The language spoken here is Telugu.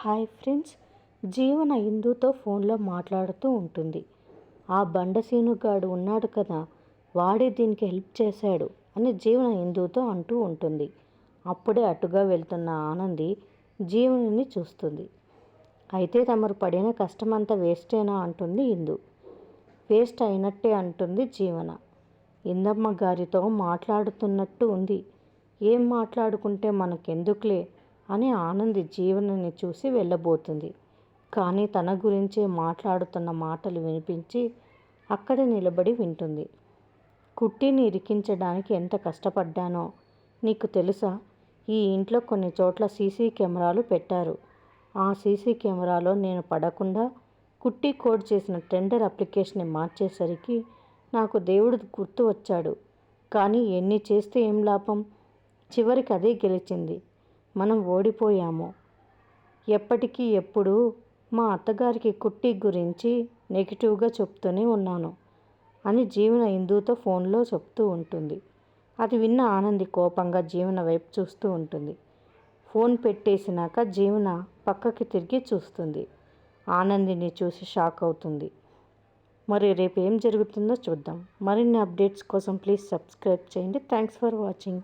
Hi friends. జీవన హిందూతో ఫోన్లో మాట్లాడుతూ ఉంటుంది. ఆ బండసీనుగాడు ఉన్నాడు కదా వాడే దీనికి హెల్ప్ చేశాడు అని జీవన హిందూతో అంటూ ఉంటుంది. అప్పుడే అటుగా వెళ్తున్న ఆనంది జీవనుని చూస్తుంది. అయితే తమరు పడిన కష్టమంతా వేస్టేనా అంటుంది ఇందు. వేస్ట్ అయినట్టే అంటుంది జీవన. ఇందమ్మ గారితో మాట్లాడుతున్నట్టు ఉంది. ఏం మాట్లాడుకుంటే మనకెందుకులే? అని ఆనంది జీవనని చూసి వెళ్ళబోతుంది. కానీ తన గురించే మాట్లాడుతున్న మాటలు వినిపించి అక్కడ నిలబడి వింటుంది. కుట్టిని ఇరికించడానికి ఎంత కష్టపడ్డానో నీకు తెలుసా? ఈ ఇంట్లో కొన్ని చోట్ల సీసీ కెమెరాలు పెట్టారు. ఆ సీసీ కెమెరాలో నేను పడకుండా కుట్టి కోడ్ చేసిన టెండర్ అప్లికేషన్ని మార్చేసరికి నాకు దేవుడు గుర్తు వచ్చాడు. కానీ ఎన్ని చేస్తే ఏం లాభం? చివరికి అదే గెలిచింది. మనం ఓడిపోయాము. ఎప్పటికీ ఎప్పుడు మా అత్తగారికి కుట్టి గురించి నెగిటివ్గా చెప్తూనే ఉన్నాను అని జీవన హిందూతో ఫోన్లో చెప్తూ ఉంటుంది. అది విన్న ఆనంది కోపంగా జీవన వైపు చూస్తూ ఉంటుంది. ఫోన్ పెట్టేసినాక జీవన పక్కకి తిరిగి చూస్తుంది. ఆనందిని చూసి షాక్ అవుతుంది. మరి రేపు ఏం జరుగుతుందో చూద్దాం. మరిన్ని అప్డేట్స్ కోసం ప్లీజ్ సబ్స్క్రైబ్ చేయండి. Thanks for watching.